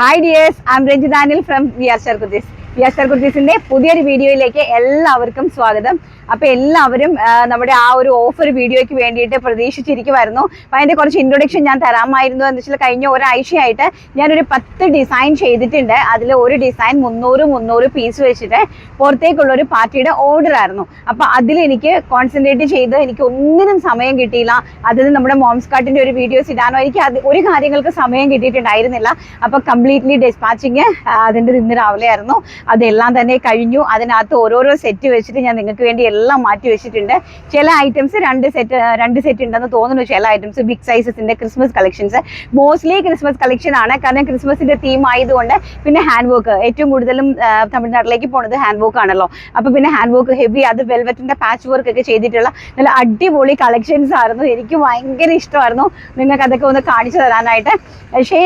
Hi dears I'm രഞ്ജിതാനിൽ from V R Kurtis V R കുർത്തീസിന്റെ പുതിയൊരു വീഡിയോയിലേക്ക് എല്ലാവർക്കും സ്വാഗതം. അപ്പൊ എല്ലാവരും നമ്മുടെ ആ ഒരു ഓഫർ വീഡിയോയ്ക്ക് വേണ്ടിയിട്ട് പ്രതീക്ഷിച്ചിരിക്കുമായിരുന്നു അപ്പൊ അതിന്റെ കുറച്ച് ഇൻട്രൊഡക്ഷൻ ഞാൻ തരാമായിരുന്നു. എന്ന് വെച്ചാൽ കഴിഞ്ഞ ഒരാഴ്ചയായിട്ട് ഞാനൊരു പത്ത് ഡിസൈൻ ചെയ്തിട്ടുണ്ട്. അതിൽ ഒരു ഡിസൈൻ മുന്നൂറ് മുന്നൂറ് പീസ് വെച്ചിട്ട് പുറത്തേക്കുള്ള ഒരു പാർട്ടിയുടെ ഓർഡർ ആയിരുന്നു. അപ്പൊ അതിൽ എനിക്ക് കോൺസെൻട്രേറ്റ് ചെയ്ത് എനിക്ക് ഒന്നിനും സമയം കിട്ടിയില്ല. അതിൽ നമ്മുടെ മോംസ് കാർട്ടിന്റെ ഒരു വീഡിയോസ് ഇടാനോ എനിക്ക് അത് ഒരു കാര്യങ്ങൾക്ക് സമയം കിട്ടിയിട്ടുണ്ടായിരുന്നില്ല. അപ്പൊ കംപ്ലീറ്റ്ലി ഡിസ്പാച്ചിങ് അതിന്റെ ഇന്ന് രാവിലെ ആയിരുന്നു അതെല്ലാം തന്നെ കഴിഞ്ഞു. അതിനകത്ത് ഓരോരോ സെറ്റ് വെച്ചിട്ട് ഞാൻ നിങ്ങൾക്ക് വേണ്ടി എല്ലാം മാറ്റി വെച്ചിട്ടുണ്ട്. ചില ഐറ്റംസ് രണ്ട് സെറ്റ് രണ്ട് സെറ്റ് ഉണ്ടെന്ന് തോന്നുന്നു. ചില items big സൈസസിന്റെ Christmas collections mostly Christmas collection ആണ്. കാരണം ക്രിസ്മസിന്റെ തീം ആയതുകൊണ്ട് പിന്നെ ഹാൻഡ് വർക്ക് ഏറ്റവും കൂടുതലും തമിഴ്നാട്ടിലേക്ക് പോണത് ഹാൻഡ് വർക്ക് ആണല്ലോ. അപ്പൊ പിന്നെ ഹാൻഡ് വർക്ക് ഹെവി അത് വെൽവെറ്റിന്റെ പാച്ച് വർക്ക് ഒക്കെ ചെയ്തിട്ടുള്ള നല്ല അടിപൊളി കളക്ഷൻസ് ആയിരുന്നു. എനിക്ക് ഭയങ്കര ഇഷ്ടമായിരുന്നു. നിങ്ങൾക്ക് അതൊക്കെ ഒന്ന് കാണിച്ചു തരാനായിട്ട്. പക്ഷേ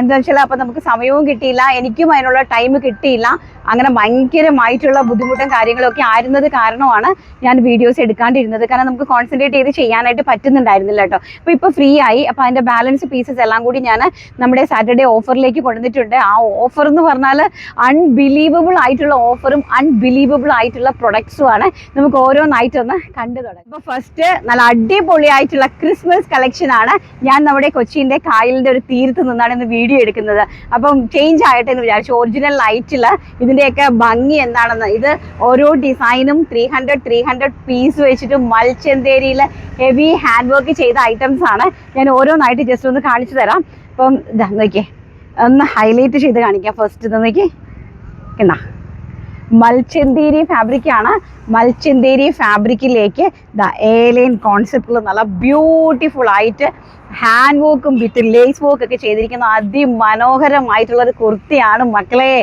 എന്താ വെച്ചാൽ അപ്പൊ നമുക്ക് സമയവും കിട്ടിയില്ല. എനിക്കും അതിനുള്ള ടൈം കിട്ടിയില്ല. അങ്ങനെ ഭയങ്കരമായിട്ടുള്ള ബുദ്ധിമുട്ടും കാര്യങ്ങളൊക്കെ ആയിരുന്നത് കാരണമാണ് ഞാൻ വീഡിയോസ് എടുക്കാണ്ടിരുന്നത്. കാരണം നമുക്ക് കോൺസെൻട്രേറ്റ് ചെയ്ത് ചെയ്യാനായിട്ട് പറ്റുന്നുണ്ടായിരുന്നില്ല കേട്ടോ അപ്പോൾ ഇപ്പോൾ ഫ്രീ ആയി. അപ്പോൾ അതിന്റെ ബാലൻസ് പീസസ് എല്ലാം കൂടി ഞാൻ നമ്മുടെ സാറ്റർഡേ ഓഫറിലേക്ക് കൊണ്ടുവന്നിട്ടുണ്ട്. ആ ഓഫർ എന്ന് പറഞ്ഞാൽ അൺബിലീവബിൾ ആയിട്ടുള്ള ഓഫറും അൺബിലീവബിൾ ആയിട്ടുള്ള പ്രൊഡക്ട്സും ആണ് നമുക്ക് ഓരോന്നായിട്ടൊന്ന് കണ്ടു തുടങ്ങാം. അപ്പോൾ ഫസ്റ്റ് നല്ല അടിപൊളിയായിട്ടുള്ള ക്രിസ്മസ് കളക്ഷൻ ആണ് ഞാൻ നമ്മുടെ കൊച്ചിന്റെ കായലിന്റെ ഒരു തീരത്ത് നിന്നാണ് ഇന്ന് വീഡിയോ എടുക്കുന്നത്. അപ്പം ചേഞ്ച് ആയിട്ട് എന്ന് വിചാരിച്ചു. ഒറിജിനൽ ലൈറ്റിൽ ഇതിന്റെയൊക്കെ ഭംഗി എന്താണെന്ന്. ഇത് ഓരോ ഡിസൈനും three hundred three hundred piece വെച്ചിട്ട് മൽച്ചന്തേരിയിൽ ഹെവി ഹാൻഡ് വർക്ക് ചെയ്ത ഐറ്റംസ് ആണ്. ഞാൻ ഓരോന്നായിട്ട് ജസ്റ്റ് ഒന്ന് കാണിച്ചു തരാം. അപ്പം ഇതാ നോക്കിയേ ഒന്ന് ഹൈലൈറ്റ് ചെയ്ത് കാണിക്കാം ഫസ്റ്റ് ഇത് നോക്കി എന്നാ മൽച്ചന്തേരി ഫാബ്രിക് ആണ്. മൽച്ചന്തേരി ഫാബ്രിക്കിലേക്ക് ദ ഏലൈൻ കോൺസെപ്റ്റിൽ നല്ല ബ്യൂട്ടിഫുൾ ആയിട്ട് ഹാൻഡ് വർക്കും വിത്ത് ലേസ് വർക്ക് ഒക്കെ ചെയ്തിരിക്കുന്ന അതിമനോഹരമായിട്ടുള്ള ഒരു കുർത്തിയാണ് മക്കളെ.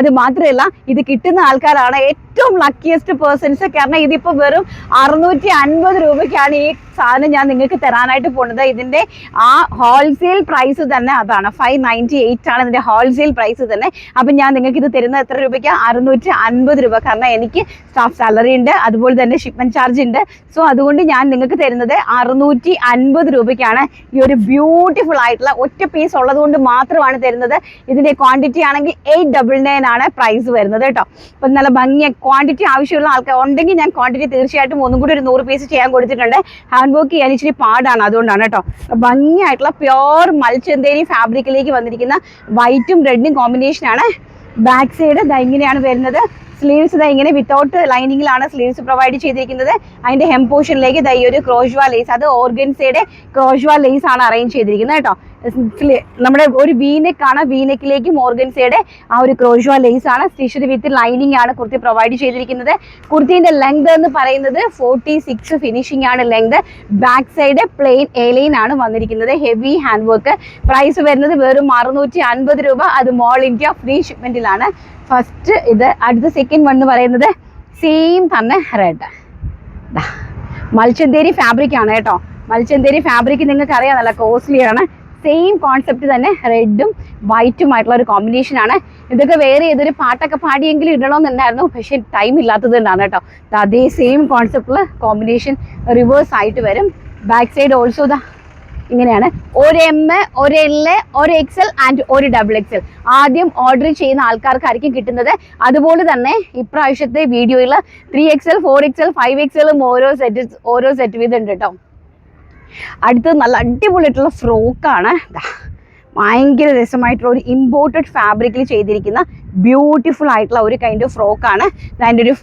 അത് മാത്രമല്ല ഇത് കിട്ടുന്ന ആൾക്കാരാണ് ഏറ്റവും ലക്കിയസ്റ്റ് പേഴ്സൺസ് കാരണം ഇതിപ്പോൾ വെറും അറുന്നൂറ്റി അൻപത് രൂപയ്ക്കാണ് ഈ സാധനം ഞാൻ നിങ്ങൾക്ക് തരാനായിട്ട് പോണത് ഇതിന്റെ ആ ഹോൾസെയിൽ പ്രൈസ് തന്നെ അതാണ്. ഫൈവ് നയന്റി എയ്റ്റ് ആണ് ഇതിന്റെ ഹോൾസെയിൽ പ്രൈസ് തന്നെ. അപ്പം ഞാൻ നിങ്ങൾക്ക് ഇത് തരുന്നത് എത്ര രൂപയ്ക്ക്? അറുന്നൂറ്റി അൻപത് രൂപ. കാരണം എനിക്ക് സ്റ്റാഫ് സാലറി ഉണ്ട് അതുപോലെ തന്നെ ഷിപ്മെന്റ് ചാർജ് ഉണ്ട്. സോ അതുകൊണ്ട് ഞാൻ നിങ്ങൾക്ക് തരുന്നത് അറുന്നൂറ്റി അൻപത് രൂപയ്ക്കാണ്. ഈ ഒരു ബ്യൂട്ടിഫുൾ ആയിട്ടുള്ള ഒറ്റ പീസ് ഉള്ളത് കൊണ്ട് മാത്രമാണ് തരുന്നത്. ഇതിന്റെ ക്വാണ്ടിറ്റി ആണെങ്കിൽ എയ്റ്റ് ഡബിൾ നയൻ ആണ് പ്രൈസ് വരുന്നത് കേട്ടോ. അപ്പം നല്ല ഭംഗിയ ക്വാണ്ടിറ്റി ആവശ്യമുള്ള ആൾക്കാർ ഉണ്ടെങ്കിൽ ഞാൻ ക്വാണ്ടിറ്റി തീർച്ചയായിട്ടും ഒന്നും കൂടി ഒരു നൂറ് പീസ് ചെയ്യാൻ കൊടുത്തിട്ടുണ്ട്. ഹാൻഡ് വർക്ക് ചെയ്യാൻ ഇച്ചിരി പാടാണ് അതുകൊണ്ടാണ് കേട്ടോ. ഭംഗിയായിട്ടുള്ള പ്യോർ മൽച്ചന്തേരി ഫാബ്രിക്കിലേക്ക് വന്നിരിക്കുന്ന വൈറ്റും റെഡും കോമ്പിനേഷനാണ് ബാക്ക് സൈഡ് ഇങ്ങനെയാണ് വരുന്നത്. സ്ലീവ്സ് ഇതാ ഇങ്ങനെ വിത്തൗട്ട് ലൈനിങ്ങിലാണ് സ്ലീവ്സ് പ്രൊവൈഡ് ചെയ്തിരിക്കുന്നത്. അതിന്റെ ഹെം പോർഷനിലേക്ക് ദാ ഈ ഒരു ക്രോഷ്വ ലേസ് അത് ഓർഗൻസയുടെ ക്രോഷ്വ ലേസ് ആണ് അറേഞ്ച് ചെയ്തിരിക്കുന്നത് കേട്ടോ. നമ്മുടെ ഒരു വീനെക്ക് ആണ് വീനെക്കിലേക്കും ഓർഗൻസയുടെ ആ ഒരു ക്രോഷ്വ ലേസ് ആണ്. സ്റ്റിച്ച്ഡ് വിത്ത് ലൈനിങ് ആണ് കുർത്തി പ്രൊവൈഡ് ചെയ്തിരിക്കുന്നത്. കുർത്തിന്റെ ലെങ്ത് എന്ന് പറയുന്നത് ഫോർട്ടി സിക്സ് ഫിനിഷിംഗ് ആണ് length back side plain A line ആണ് വന്നിരിക്കുന്നത്. ഹെവി ഹാൻഡ് വർക്ക് പ്രൈസ് വരുന്നത് വെറും അറുന്നൂറ്റി അൻപത് രൂപ. അത് മോൾ ഇന്ത്യ ഫ്രീ ഷിപ്മെന്റിലാണ് ഫസ്റ്റ് ഇത് അടുത്ത സെക്കൻഡ് വൺ എന്ന് പറയുന്നത് സെയിം തന്നെ റെഡ് മൽച്ചന്തേരി ഫാബ്രിക് ആണ് കേട്ടോ. മൽച്ചന്തേരി ഫാബ്രിക് നിങ്ങൾക്ക് അറിയാം നല്ല കോസ്റ്റ്ലി ആണ്. സെയിം കോൺസെപ്റ്റ് തന്നെ റെഡും വൈറ്റും ആയിട്ടുള്ള ഒരു കോമ്പിനേഷൻ ആണ്. ഇതൊക്കെ വേറെ ഏതൊരു പാട്ടൊക്കെ പാടിയെങ്കിലും ഇടണമെന്നുണ്ടായിരുന്നു പക്ഷേ ടൈം ഇല്ലാത്തത് കൊണ്ടാണ് കേട്ടോ. അതേ സെയിം കോൺസെപ്റ്റിൽ കോമ്പിനേഷൻ റിവേഴ്സ് ആയിട്ട് വരും. ബാക്ക് സൈഡ് ഓൾസോ ദാ ഇങ്ങനെയാണ്. ഒരു എം ഒരു എൽ ഒരു എക്സൽ ആൻഡ് ഒരു ഡബിൾ എക്സൽ ആദ്യം ഓർഡർ ചെയ്യുന്ന ആൾക്കാർക്കായിരിക്കും കിട്ടുന്നത്. അതുപോലെ തന്നെ ഇപ്രാവശ്യത്തെ വീഡിയോയിൽ three XL four XL five എക്സലും ഓരോ സെറ്റ് ഓരോ സെറ്റ് വീതം ഉണ്ട് കേട്ടോ അടുത്തത് നല്ല അടിപൊളിയായിട്ടുള്ള ഫ്രോക്കാണ് ഭയങ്കര രസമായിട്ടുള്ള ഒരു ഇമ്പോർട്ടഡ് ഫാബ്രിക്കിൽ ചെയ്തിരിക്കുന്ന ബ്യൂട്ടിഫുൾ ആയിട്ടുള്ള ഒരു കൈൻഡ് ഓഫ് ഫ്രോക്കാണ് അതിന്റെ ഒരു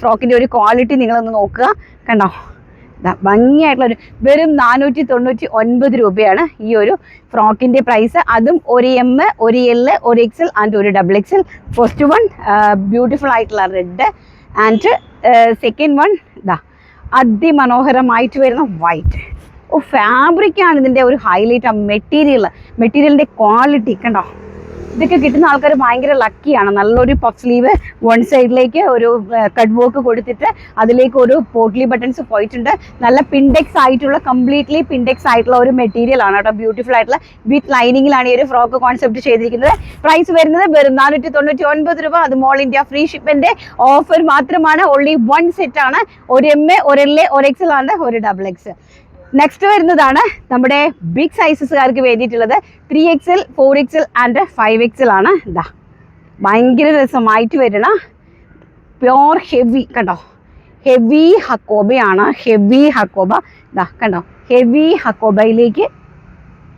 ഫ്രോക്കിന്റെ ഒരു ക്വാളിറ്റി നിങ്ങളൊന്ന് നോക്കുക. കണ്ടോ? ഭംഗിയായിട്ടുള്ള ഒരു വെറും നാനൂറ്റി തൊണ്ണൂറ്റി ഒൻപത് രൂപയാണ് ഈ ഒരു ഫ്രോക്കിന്റെ പ്രൈസ് അതും ഒരു എം ഒരു എൽ ഒരു എക്സൽ ആൻഡ് ഒരു double XL first one beautiful ആയിട്ടുള്ള റെഡ് ആൻഡ് സെക്കൻഡ് വൺ ഇതാ അതിമനോഹരമായിട്ട് വരുന്ന വൈറ്റ് ഓ ഫാബ്രിക്കാണ് ഇതിന്റെ ഒരു ഹൈലൈറ്റ് ആ മെറ്റീരിയൽ മെറ്റീരിയലിന്റെ ക്വാളിറ്റി കണ്ടോ? ഇതൊക്കെ കിട്ടുന്ന ആൾക്കാർ ഭയങ്കര ലക്കിയാണ് നല്ലൊരു പഫ് സ്ലീവ് വൺ സൈഡിലേക്ക് ഒരു കട്ട് വർക്ക് കൊടുത്തിട്ട് അതിലേക്ക് ഒരു പോട്ട്ലി ബട്ടൺസ് പോയിട്ടുണ്ട്. നല്ല പിൻഡെക്സ് ആയിട്ടുള്ള കംപ്ലീറ്റ്ലി പിൻഡെക്സ് ആയിട്ടുള്ള ഒരു മെറ്റീരിയൽ ആണ് കേട്ടോ. ബ്യൂട്ടിഫുൾ ആയിട്ടുള്ള വിത്ത് ലൈനിങ്ങിലാണ് ഈ ഒരു ഫ്രോക്ക് കോൺസെപ്റ്റ് ചെയ്തിരിക്കുന്നത്. പ്രൈസ് വരുന്നത് വെറും നാനൂറ്റി തൊണ്ണൂറ്റി ഒൻപത് രൂപ. അത് മോൾ ഇന്ത്യ ഫ്രീ ഷിപ്പിന്റെ ഓഫർ മാത്രമാണ്. ഓൺലി വൺ സെറ്റ് ആണ്. ഒരു എം എ ഒരു എൽ എ ഒരു എക്സൽ ആണ് ഒരു ഡബിൾ എക്സ് നെക്സ്റ്റ് വരുന്നതാണ് നമ്മുടെ ബിഗ് സൈസസുകാർക്ക് വേണ്ടിയിട്ടുള്ളത് three XL four XL and five XL ആണ്. ഇതാ ഭയങ്കര രസമായിട്ട് വരണ പ്യോർ ഹെവി കണ്ടോ? ഹെവി ഹക്കോബയാണ് ഹെവി ഹക്കോബ. ഇതാ കണ്ടോ? ഹെവി ഹക്കോബയിലേക്ക്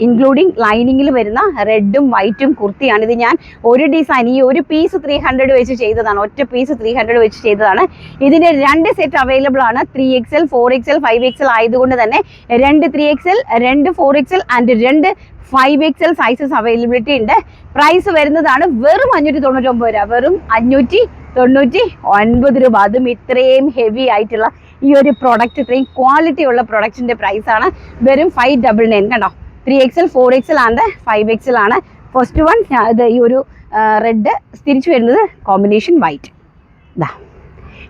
ഇൻക്ലൂഡിങ് ലൈനിങ്ങിൽ വരുന്ന റെഡും വൈറ്റും കുർത്തിയാണ്. ഇത് ഞാൻ ഒരു ഡിസൈൻ ഈ ഒരു പീസ് ത്രീ ഹൺഡ്രഡ് വെച്ച് ചെയ്തതാണ്. ഒറ്റ പീസ് ത്രീ ഹൺഡ്രഡ് വെച്ച് ചെയ്തതാണ്. ഇതിന്റെ രണ്ട് സെറ്റ് അവൈലബിൾ ആണ്. Three XL four XL five XL ആയതുകൊണ്ട് തന്നെ രണ്ട് ത്രീ എക്സൽ രണ്ട് ഫോർ എക്സൽ ആൻഡ് രണ്ട് ഫൈവ് എക്സൽ സൈസസ് അവൈലബിലിറ്റി ഉണ്ട്. പ്രൈസ് വരുന്നതാണ് വെറും അഞ്ഞൂറ്റി തൊണ്ണൂറ്റൊമ്പത് രൂപ. വെറും അഞ്ഞൂറ്റി തൊണ്ണൂറ്റി ഒൻപത് രൂപ. അതും ഇത്രയും ഹെവി ആയിട്ടുള്ള ഈ ഒരു പ്രൊഡക്റ്റ് ഇത്രയും ക്വാളിറ്റി ഉള്ള പ്രൊഡക്റ്റിന്റെ പ്രൈസാണ് വെറും ഫൈവ് ഡബിൾ നയൻ കണ്ടോ? ത്രീ എക്സൽ ഫോർ എക്സൽ ആണ് ഫൈവ് എക്സൽ ആണ്. ഫസ്റ്റ് വൺ ഇത് ഈ ഒരു റെഡ് തിരിച്ചു വരുന്നത് കോമ്പിനേഷൻ വൈറ്റ് ഇതാ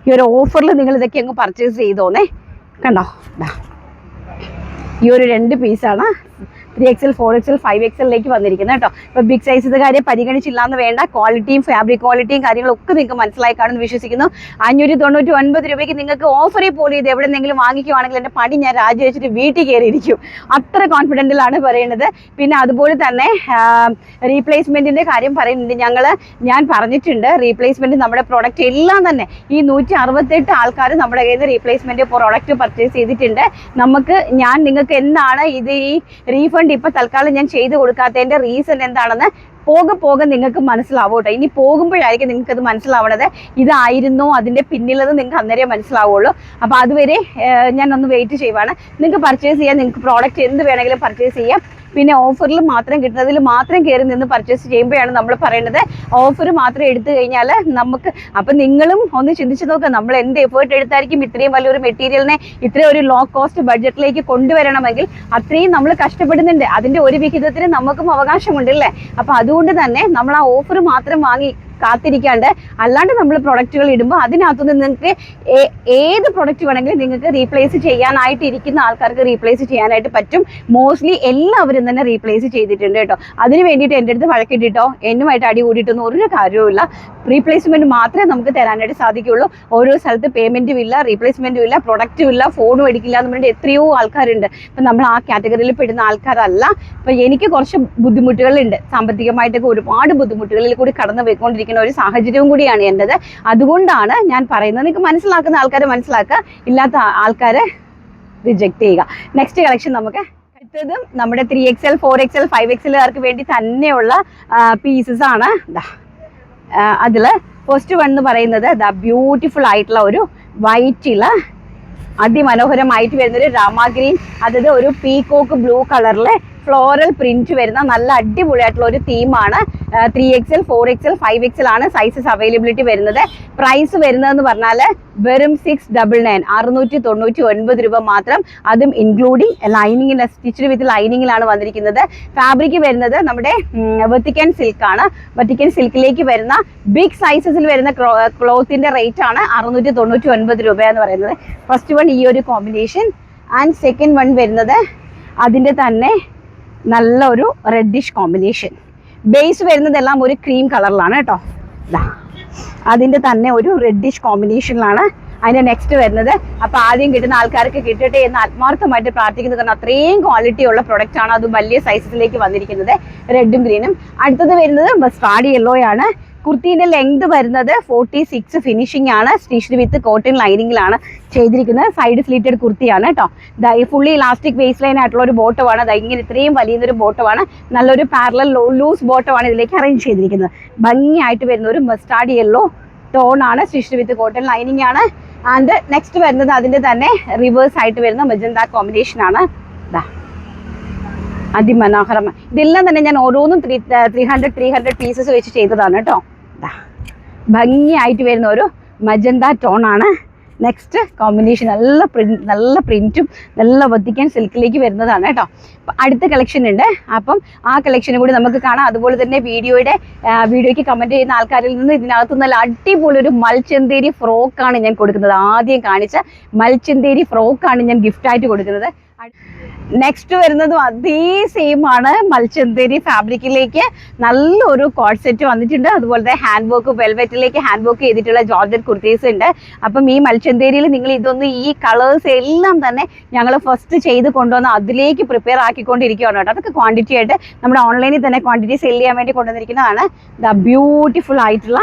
ഈ ഒരു ഓഫറിൽ നിങ്ങൾ ഇതൊക്കെ അങ്ങ് പർച്ചേസ് ചെയ്തോന്നേ. കണ്ടോ? ഇതാ ഈ ഒരു രണ്ട് പീസാണ് three XL four XL five എക്സലിലേക്ക് വന്നിരിക്കുന്നത് കേട്ടോ. ഇപ്പോൾ ബിഗ് സൈസ് കാര്യം പരിഗണിച്ചില്ല എന്ന് വേണ്ട ക്വാളിറ്റിയും ഫാബ്രിക് ക്വാളിറ്റിയും കാര്യങ്ങളൊക്കെ നിങ്ങൾക്ക് മനസ്സിലായി കാണുമെന്ന് വിശ്വസിക്കുന്നു. അഞ്ഞൂറ്റി തൊണ്ണൂറ്റി ഒൻപത് രൂപയ്ക്ക് നിങ്ങൾക്ക് ഓഫറിൽ പോലും ഇത് എവിടെ നിന്നെങ്കിലും വാങ്ങിക്കുവാണെങ്കിൽ എന്റെ പണി ഞാൻ രാജിവെച്ചിട്ട് വീട്ടിൽ കയറിയിരിക്കും. അത്ര കോൺഫിഡന്റിലാണ് പറയുന്നത്. പിന്നെ അതുപോലെ തന്നെ റീപ്ലേസ്മെന്റിന്റെ കാര്യം പറയുന്നുണ്ട് ഞങ്ങൾ ഞാൻ പറഞ്ഞിട്ടുണ്ട് റീപ്ലേസ്മെന്റ് നമ്മുടെ പ്രോഡക്റ്റ് എല്ലാം തന്നെ. ഈ നൂറ്റി അറുപത്തെട്ട് ആൾക്കാർ നമ്മുടെ കയ്യിൽ നിന്ന് റീപ്ലേസ്മെന്റ് പ്രോഡക്റ്റ് പർച്ചേസ് ചെയ്തിട്ടുണ്ട്. നമുക്ക് ഞാൻ നിങ്ങൾക്ക് എന്താണ് ഇത് ഈ റീഫണ്ട് ഇപ്പൊ തൽക്കാലം ഞാൻ ചെയ്തു കൊടുക്കാത്തതിന്റെ റീസൺ എന്താണെന്ന് പോകെ പോകെ നിങ്ങൾക്ക് മനസ്സിലാവും കേട്ടോ. ഇനി പോകുമ്പോഴായിരിക്കും നിങ്ങൾക്ക് അത് മനസ്സിലാവണത്. ഇതായിരുന്നോ? അതിന്റെ പിന്നിലത് നിങ്ങൾക്ക് അന്നേരം മനസ്സിലാവുള്ളൂ. അപ്പൊ അതുവരെ ഞാൻ ഒന്ന് വെയിറ്റ് ചെയ്യുവാണ്. നിങ്ങൾക്ക് പർച്ചേസ് ചെയ്യാൻ നിങ്ങൾക്ക് പ്രോഡക്റ്റ് എന്ത് വേണമെങ്കിലും പർച്ചേസ് ചെയ്യാം. പിന്നെ ഓഫറിൽ മാത്രം കിട്ടുന്നതിൽ മാത്രം കയറി നിന്ന് പർച്ചേസ് ചെയ്യുമ്പോഴാണ് നമ്മൾ പറയുന്നത് ഓഫർ മാത്രം എടുത്തു കഴിഞ്ഞാൽ നമുക്ക് അപ്പം നിങ്ങളും ഒന്ന് ചിന്തിച്ച് നോക്കുക നമ്മൾ എന്ത് എഫേർട്ട് എടുത്തായിരിക്കും ഇത്രയും വലിയൊരു മെറ്റീരിയലിനെ ഇത്രയും ഒരു ലോ കോസ്റ്റ് ബഡ്ജറ്റിലേക്ക് കൊണ്ടുവരണമെങ്കിൽ അത്രയും നമ്മൾ കഷ്ടപ്പെടുന്നുണ്ട്. അതിന്റെ ഒരു വിഹിതത്തിന് നമുക്കും അവകാശമുണ്ടല്ലേ അപ്പം അതുകൊണ്ട് തന്നെ നമ്മൾ ആ ഓഫർ മാത്രം വാങ്ങി കാത്തിരിക്കാണ്ട്. അല്ലാണ്ട് നമ്മൾ പ്രൊഡക്റ്റുകൾ ഇടുമ്പോൾ അതിനകത്തുനിന്ന് നിങ്ങൾക്ക് ഏത് പ്രൊഡക്റ്റ് വേണമെങ്കിലും നിങ്ങൾക്ക് റീപ്ലേസ് ചെയ്യാനായിട്ട് ഇരിക്കുന്ന ആൾക്കാർക്ക് റീപ്ലേസ് ചെയ്യാനായിട്ട് പറ്റും. മോസ്റ്റ്ലി എല്ലാവരും തന്നെ റീപ്ലേസ് ചെയ്തിട്ടുണ്ട് കേട്ടോ. അതിന് വേണ്ടിയിട്ട് എന്റെ അടുത്ത് വഴക്കിട്ടിട്ടോ. എന്നുമായിട്ട് അടി കൂടിയിട്ടൊന്നും ഒരു കാര്യവുമില്ല. റീപ്ലേസ്മെന്റ് മാത്രമേ നമുക്ക് തരാനായിട്ട് സാധിക്കുള്ളൂ ഓരോ സ്ഥലത്ത് പേയ്മെന്റും ഇല്ല റീപ്ലേസ്മെന്റും ഇല്ല പ്രൊഡക്റ്റും ഇല്ല ഫോണും എടുക്കില്ല എന്ന് പറഞ്ഞിട്ട് എത്രയോ ആൾക്കാരുണ്ട്. ഇപ്പം നമ്മൾ ആ കാറ്റഗറിയിൽ പെടുന്ന ആൾക്കാരല്ല. ഇപ്പം എനിക്ക് കുറച്ച് ബുദ്ധിമുട്ടുകളുണ്ട്. സാമ്പത്തികമായിട്ടൊക്കെ ഒരുപാട് ബുദ്ധിമുട്ടുകളിൽ കൂടി കടന്നു പോയിക്കൊണ്ടിരിക്കുന്ന ഒരു സാഹചര്യവും കൂടിയാണ് എന്റെത് അതുകൊണ്ടാണ് ഞാൻ പറയുന്നത്. നിങ്ങൾക്ക് മനസ്സിലാക്കുന്ന ആൾക്കാരെ മനസ്സിലാക്കുക. ഇല്ലാത്ത ആൾക്കാരെ റിജക്റ്റ് ചെയ്യുക. നെക്സ്റ്റ് കളക്ഷൻ നമുക്ക് അടുത്തതും നമ്മുടെ three X L four X L five X വേണ്ടി തന്നെയുള്ള പീസസ് ആണ്. അതിൽ ഫസ്റ്റ് വൺ എന്ന് പറയുന്നത് ദ ബ്യൂട്ടിഫുൾ ആയിട്ടുള്ള ഒരു വൈറ്റിൽ അതിമനോഹരമായിട്ട് വരുന്നൊരു രാമ ഗ്രീൻ അതായത് ഒരു പീകോക്ക് ബ്ലൂ കളറിലെ ഫ്ലോറൽ പ്രിന്റ് വരുന്ന നല്ല അടിപൊളിയായിട്ടുള്ള ഒരു തീമാണ് three X L four X L five X L ആണ് സൈസസ് അവൈലബിലിറ്റി വരുന്നത്. പ്രൈസ് വരുന്നതെന്ന് പറഞ്ഞാൽ വെറും സിക്സ് ഡബിൾ നയൻ അറുന്നൂറ്റി തൊണ്ണൂറ്റി ഒൻപത് രൂപ മാത്രം. അതും ഇൻക്ലൂഡിങ് ലൈനിങ്ങിൽ സ്റ്റിച്ച്ഡ് വിത്ത് ലൈനിങ്ങിലാണ് വന്നിരിക്കുന്നത്. ഫാബ്രിക് വരുന്നത് നമ്മുടെ വെത്തിക്കൻ സിൽക്ക് ആണ്. വെത്തിക്കൻ സിൽക്കിലേക്ക് വരുന്ന ബിഗ് സൈസസിൽ വരുന്ന ക്ലോത്തിന്റെ റേറ്റ് ആണ് അറുന്നൂറ്റി തൊണ്ണൂറ്റി ഒൻപത് രൂപ എന്ന് പറയുന്നത്. ഫസ്റ്റ് വൺ ഈ ഒരു കോമ്പിനേഷൻ ആൻഡ് സെക്കൻഡ് വൺ വരുന്നത് അതിന്റെ തന്നെ നല്ല ഒരു റെഡിഷ് കോമ്പിനേഷൻ ബേസ് വരുന്നതെല്ലാം ഒരു ക്രീം കളറിലാണ് കേട്ടോ. അതിന്റെ തന്നെ ഒരു റെഡിഷ് കോമ്പിനേഷനിലാണ് അതിന്റെ നെക്സ്റ്റ് വരുന്നത്. അപ്പോൾ ആദ്യം കിട്ടുന്ന ആൾക്കാർക്ക് കിട്ടട്ടെ എന്ന് ആത്മാർത്ഥമായിട്ട് പ്രാർത്ഥിക്കുന്നത് കാരണം അത്രയും ക്വാളിറ്റി ഉള്ള പ്രൊഡക്റ്റ് ആണ്. അത് വലിയ സൈസസിലേക്ക് വന്നിരിക്കുന്നത്. റെഡും ഗ്രീനും അടുത്തത് വരുന്നത് മസ്റ്റാർഡ് യെല്ലോ ആണ്. കുർത്തീന്റെ ലെങ്ത് വരുന്നത് ഫോർട്ടി സിക്സ് ഫിനിഷിംഗ് ആണ് സ്റ്റിച്ച്ഡ് വിത്ത് കോട്ടൺ ലൈനിങ്ങിലാണ് ചെയ്തിരിക്കുന്നത്. സൈഡ് സ്ലീറ്റഡ് കുർത്തിയാണ് കേട്ടോ ഈ ഫുള്ളി ഇലാസ്റ്റിക് ബേസ് ലൈൻ ആയിട്ടുള്ള ഒരു ബോട്ടമാണ് ദാ ഇങ്ങനെ ഇത്രയും വലിയൊരു ബോട്ടമാണ് നല്ലൊരു പാരലൽ ലൂസ് ബോട്ടമാണ് ഇതിലേക്ക് അറേഞ്ച് ചെയ്തിരിക്കുന്നത്. ഭംഗിയായിട്ട് വരുന്ന ഒരു മസ്റ്റാർഡ് യെല്ലോ ടോൺ ആണ് വിത്ത് കോട്ടൺ ലൈനിങ് ആണ്. ആൻഡ് നെക്സ്റ്റ് വരുന്നത് അതിന്റെ തന്നെ റിവേഴ്സ് ആയിട്ട് വരുന്ന മജന്ത കോമ്പിനേഷൻ ആണ്. ദാ. അതിമനോഹരം ഇതെല്ലാം തന്നെ ഞാൻ ഓരോന്നും three three hundred three hundred pieces വെച്ച് ചെയ്തതാണ് കേട്ടോ. ഭംഗിയായിട്ട് വരുന്ന ഒരു മജന്ത ടോൺ ആണ്. നെക്സ്റ്റ് കോമ്പിനേഷൻ നല്ല പ്രിന്റ് നല്ല പ്രിന്റും നല്ല വത്തിക്കാൻ സിൽക്കിലേക്ക് വരുന്നതാണ് കേട്ടോ. അടുത്ത കളക്ഷൻ ഉണ്ട്. അപ്പം ആ കളക്ഷനും കൂടി നമുക്ക് കാണാം. അതുപോലെ തന്നെ വീഡിയോയുടെ വീഡിയോയ്ക്ക് കമന്റ് ചെയ്യുന്ന ആൾക്കാരിൽ നിന്ന് ഇതിനകത്ത് നല്ല അടിപൊളി ഒരു മൽച്ചന്തേരി ഫ്രോക്കാണ് ഞാൻ കൊടുക്കുന്നത്. ആദ്യം കാണിച്ച മൽച്ചന്തേരി ഫ്രോക്കാണ് ഞാൻ ഗിഫ്റ്റായിട്ട് കൊടുക്കുന്നത്. നെക്സ്റ്റ് വരുന്നതും അതേ സെയിം ആണ്. മൽച്ചന്തേരി ഫാബ്രിക്കിലേക്ക് നല്ലൊരു കോഡ് സെറ്റ് വന്നിട്ടുണ്ട്. തന്നെ ഹാൻഡ് വർക്ക് വെൽവെറ്റിലേക്ക് ഹാൻഡ് വർക്ക് ചെയ്തിട്ടുള്ള ജോർജറ്റ് കുർത്തീസ് ഉണ്ട്. അപ്പം ഈ മൽച്ചന്തേരിയിൽ നിങ്ങൾ ഇതൊന്ന് ഈ കളേഴ്സ് എല്ലാം തന്നെ ഞങ്ങൾ ഫസ്റ്റ് ചെയ്ത് കൊണ്ടുവന്ന് അതിലേക്ക് പ്രിപ്പയർ ആക്കിക്കൊണ്ടിരിക്കുകയാണ് കേട്ടോ. അതൊക്കെ ക്വാണ്ടിറ്റി ആയിട്ട് നമ്മുടെ ഓൺലൈനിൽ തന്നെ ക്വാണ്ടിറ്റി സെൽ ചെയ്യാൻ വേണ്ടി കൊണ്ടുവന്നിരിക്കുന്നതാണ്. ദ ബ്യൂട്ടിഫുൾ ആയിട്ടുള്ള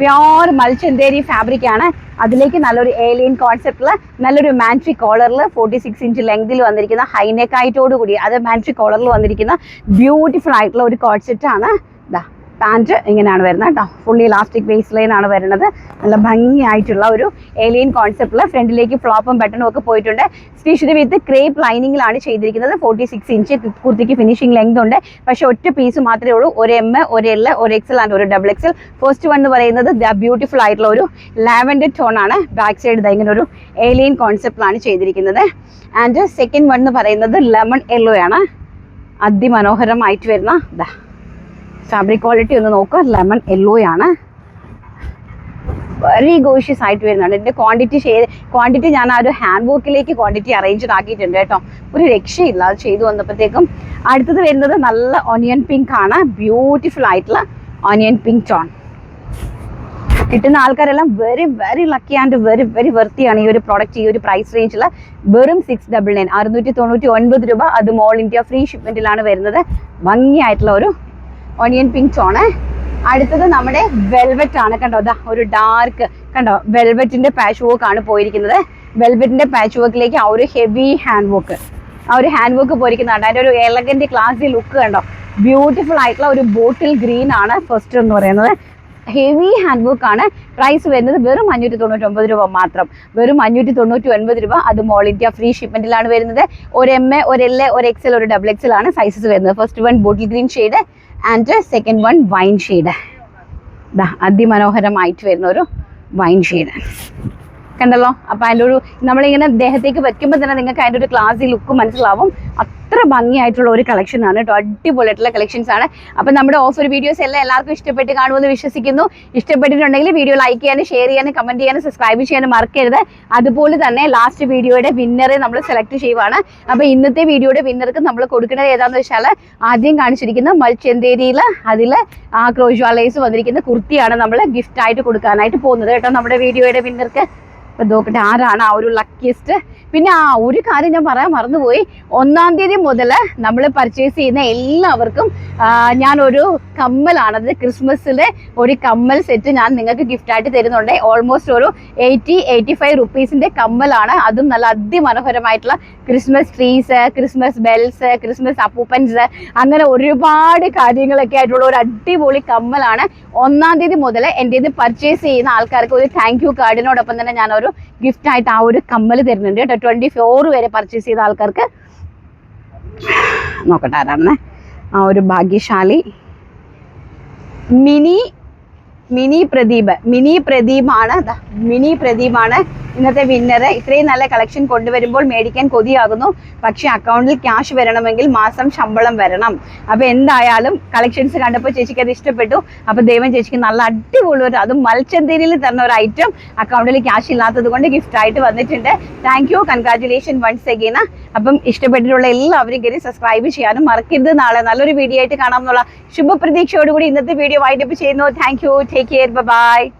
പ്യോർ മൽച്ചന്തേരി ഫാബ്രിക് ആണ്. അതിലേക്ക് നല്ലൊരു ഏലിയൻ കോൺസെപ്റ്റിൽ നല്ലൊരു മാൻട്രി കോളറിൽ ഫോർട്ടി സിക്സ് ഇഞ്ച് ലെങ്തിൽ വന്നിരിക്കുന്ന ഹൈനെക്കായിട്ടോടുകൂടി അത് മാൻട്രി കോളറിൽ വന്നിരിക്കുന്ന ബ്യൂട്ടിഫുൾ ആയിട്ടുള്ള ഒരു കോൺസെപ്റ്റ് ആണ്. ഇതാ പാന്റ് ഇങ്ങനെയാണ് വരുന്നത് കേട്ടോ. ഫുള്ളി ഇലാസ്റ്റിക് വേസ്റ്റ് ലൈൻ ആണ് വരുന്നത്. നല്ല ഭംഗിയായിട്ടുള്ള ഒരു ഏലിയൻ കോൺസെപ്റ്റിൽ ഫ്രണ്ടിലേക്ക് ഫ്ലോപ്പും ബട്ടണും ഒക്കെ പോയിട്ടുണ്ട്. സ്റ്റിഷ്ഡ് വിത്ത് ക്രേപ്പ് ലൈനിങ്ങിലാണ് ചെയ്തിരിക്കുന്നത്. ഫോർട്ടി സിക്സ് ഇഞ്ച് കുർത്തിക്ക് ഫിനിഷിംഗ് ലെങ്ത് ഉണ്ട്. പക്ഷെ ഒറ്റ പീസ് മാത്രമേ ഉള്ളൂ. ഒരു എം ഒരു എൽ ഒരു എക്സൽ ആൻഡ് ഒരു ഡബിൾ എക്സൽ ഫസ്റ്റ് വൺ എന്ന് പറയുന്നത് ദ ബ്യൂട്ടിഫുൾ ആയിട്ടുള്ള ഒരു ലാവൻഡർ ടോൺ ആണ്. ബാക്ക് സൈഡ് ഇങ്ങനെ ഒരു ഏലിയൻ കോൺസെപ്റ്റിലാണ് ചെയ്തിരിക്കുന്നത്. ആൻഡ് സെക്കൻഡ് വൺ എന്ന് പറയുന്നത് ലെമൺ യെല്ലോ ആണ്. അതിമനോഹരമായിട്ട് വരുന്ന ഇതാ ഫാബ്രിക് ക്വാളിറ്റി ഒന്ന് നോക്കുക. ലെമൺ യെല്ലോ ആണ്. വെരി ഗോഷ്യസ് ആയിട്ട് വരുന്നുണ്ട്. എന്റെ ക്വാണ്ടിറ്റി ചെയ്ത് ക്വാണ്ടിറ്റി ഞാൻ ആ ഒരു ഹാൻഡ് വർക്കിലേക്ക് ക്വാണ്ടിറ്റി അറേഞ്ച് ആക്കിയിട്ടുണ്ട് കേട്ടോ. ഒരു രക്ഷയില്ല. അത് ചെയ്തു വന്നപ്പോഴത്തേക്കും അടുത്തത് വരുന്നത് നല്ല ഓണിയൻ പിങ്ക് ആണ്. ബ്യൂട്ടിഫുൾ ആയിട്ടുള്ള ഓണിയൻ പിങ്ക് ടോൺ കിട്ടുന്ന ആൾക്കാരെല്ലാം very very lucky and very very വെർത്തിയാണ് ഈ ഒരു പ്രോഡക്റ്റ് ഈ ഒരു പ്രൈസ് റേഞ്ചിൽ വെറും സിക്സ് ഡബിൾ നയൻ അറുന്നൂറ്റി തൊണ്ണൂറ്റി ഒൻപത് രൂപ. അത് മോൾ ഇന്ത്യ ഫ്രീ ഷിപ്മെന്റിലാണ് വരുന്നത്. ഭംഗിയായിട്ടുള്ള ഒരു ഓണിയൻ പിങ്ക് ടോണ് അടുത്തത് നമ്മുടെ വെൽവെറ്റ് ആണ് കണ്ടോ? അതാ ഒരു ഡാർക്ക് കണ്ടോ? വെൽവെറ്റിന്റെ പാച്ച് വർക്ക് ആണ് പോയിരിക്കുന്നത്. വെൽവെറ്റിന്റെ പാച്ച് വർക്കിലേക്ക് ആ ഒരു ഹെവി ഹാൻഡ് വർക്ക് ആ ഒരു ഹാൻഡ് വർക്ക് പോയിരിക്കുന്നതാണ് അതിന്റെ ഒരു എലഗന്റ് ക്ലാസ്സി ലുക്ക് കണ്ടോ? ബ്യൂട്ടിഫുൾ ആയിട്ടുള്ള ഒരു ബോട്ടിൽ ഗ്രീൻ ആണ് ഫസ്റ്റ് എന്ന് പറയുന്നത്. ഹെവി ഹാൻഡ് വർക്ക് ആണ്. പ്രൈസ് വരുന്നത് വെറും അഞ്ഞൂറ്റി തൊണ്ണൂറ്റി ഒമ്പത് രൂപ മാത്രം. വെറും അഞ്ഞൂറ്റി തൊണ്ണൂറ്റി ഒൻപത് രൂപ. അത് മോൾ ഇന്ത്യ ഫ്രീ ഷിപ്മെന്റിലാണ് വരുന്നത്. ഒരു എം എ ഒരു എൽ എ ഒരു എക്സൽ ഒരു ഡബിൾ എക്സൽ ആണ് സൈസസ് വരുന്നത്. First one bottle green shade and second one wine shade അതിമനോഹരമായിട്ട് വരുന്ന ഒരു വൈൻ ഷെയ്ഡ് കണ്ടല്ലോ? അപ്പൊ അതിന്റെ ഒരു നമ്മളിങ്ങനെ ദേഹത്തേക്ക് വെക്കുമ്പോൾ തന്നെ നിങ്ങൾക്ക് അതിന്റെ ഒരു ക്ലാസി ലുക്ക് മനസ്സിലാവും. അത്ര ഭംഗിയായിട്ടുള്ള ഒരു കളക്ഷൻ ആണ് കേട്ടോ. അടിപൊളിയായിട്ടുള്ള കളക്ഷൻസ് ആണ്. അപ്പൊ നമ്മുടെ ഓഫർ വീഡിയോസ് എല്ലാം എല്ലാവർക്കും ഇഷ്ടപ്പെട്ട് കാണുമെന്ന് വിശ്വസിക്കുന്നു. ഇഷ്ടപ്പെട്ടിട്ടുണ്ടെങ്കിൽ വീഡിയോ ലൈക്ക് ചെയ്യാനും ഷെയർ ചെയ്യാനും കമന്റ് ചെയ്യാനും സബ്സ്ക്രൈബ് ചെയ്യാനും മറക്കരുത്. അതുപോലെ തന്നെ ലാസ്റ്റ് വീഡിയോയുടെ വിന്നറെ നമ്മൾ സെലക്ട് ചെയ്യുവാണ്. അപ്പൊ ഇന്നത്തെ വീഡിയോയുടെ വിന്നർക്ക് നമ്മൾ കൊടുക്കുന്നത് ഏതാന്ന് വെച്ചാൽ ആദ്യം കാണിച്ചിരിക്കുന്ന മൽച്ചന്തേരിയിൽ അതിൽ ആ ക്രോജ്വാലേഴ്സ് വന്നിരിക്കുന്ന കുർത്തിയാണ് നമ്മൾ ഗിഫ്റ്റ് ആയിട്ട് കൊടുക്കാനായിട്ട് പോകുന്നത് കേട്ടോ. നമ്മുടെ വീഡിയോയുടെ വിന്നർക്ക് നോക്കട്ടെ ആരാണ് ആ ഒരു ലക്കിയസ്റ്റ് പിന്നെ ആ ഒരു കാര്യം ഞാൻ പറയാൻ മറന്നുപോയി. ഒന്നാം തീയതി മുതൽ നമ്മൾ പർച്ചേസ് ചെയ്യുന്ന എല്ലാവർക്കും ഞാൻ ഒരു കമ്മലാണ്. അത് ക്രിസ്മസിലെ ഒരു കമ്മൽ സെറ്റ് ഞാൻ നിങ്ങൾക്ക് ഗിഫ്റ്റ് ആയിട്ട് തരുന്നുണ്ട്. ഓൾമോസ്റ്റ് ഒരു എയ്റ്റി എയ്റ്റി ഫൈവ് റുപ്പീസിന്റെ കമ്മലാണ്. അതും നല്ല അതിമനോഹരമായിട്ടുള്ള Christmas trees Christmas bells Christmas അപ്പൂപ്പൻസ് അങ്ങനെ ഒരുപാട് കാര്യങ്ങളൊക്കെ ആയിട്ടുള്ള ഒരു അടിപൊളി കമ്മലാണ്. ഒന്നാം തീയതി മുതൽ എന്റെ ഇത് പർച്ചേസ് ചെയ്യുന്ന ആൾക്കാർക്ക് ഒരു താങ്ക് യു കാർഡിനോടൊപ്പം തന്നെ ഞാൻ ഒരു ഗിഫ്റ്റ് ആയിട്ട് ആ ഒരു കമ്മൽ തരുന്നുണ്ട് കേട്ടോ. ട്വന്റി ഫോർ വരെ പർച്ചേസ് ചെയ്ത ആൾക്കാർക്ക് നോക്കട്ടെ ആരാണെന്ന്? ആ ഒരു ഭാഗ്യശാലി. മിനി മിനി പ്രദീപ്. മിനി പ്രദീപാണ്. മിനി പ്രദീപാണ് ഇന്നത്തെ വിന്നർ ഇത്രയും നല്ല കളക്ഷൻ കൊണ്ടുവരുമ്പോൾ മേടിക്കാൻ കൊതിയാകുന്നു. പക്ഷേ അക്കൗണ്ടിൽ ക്യാഷ് വരണമെങ്കിൽ മാസം ശമ്പളം വരണം. അപ്പൊ എന്തായാലും കളക്ഷൻസ് കണ്ടപ്പോൾ ചേച്ചിക്ക് അത് ഇഷ്ടപ്പെട്ടു. അപ്പൊ ദൈവം ചേച്ചിക്ക് നല്ല അടിപൊളി ഒരു അതും മൽച്ചന്തേരിയിൽ തന്ന ഒരു ഐറ്റം അക്കൗണ്ടിൽ ക്യാഷ് ഇല്ലാത്തത് കൊണ്ട് ഗിഫ്റ്റ് ആയിട്ട് വന്നിട്ടുണ്ട്. Thank you congratulation once again അപ്പം ഇഷ്ടപ്പെട്ടിട്ടുള്ള എല്ലാവരും കയറി സബ്സ്ക്രൈബ് ചെയ്യാനും മറക്കരുത് നാളെ. നല്ലൊരു വീഡിയോ ആയിട്ട് കാണാമെന്നുള്ള ശുഭപ്രതീക്ഷയോടുകൂടി ഇന്നത്തെ വീഡിയോ വൈൻഡപ്പ് ചെയ്യുന്നു. Thank you Take care. Bye bye.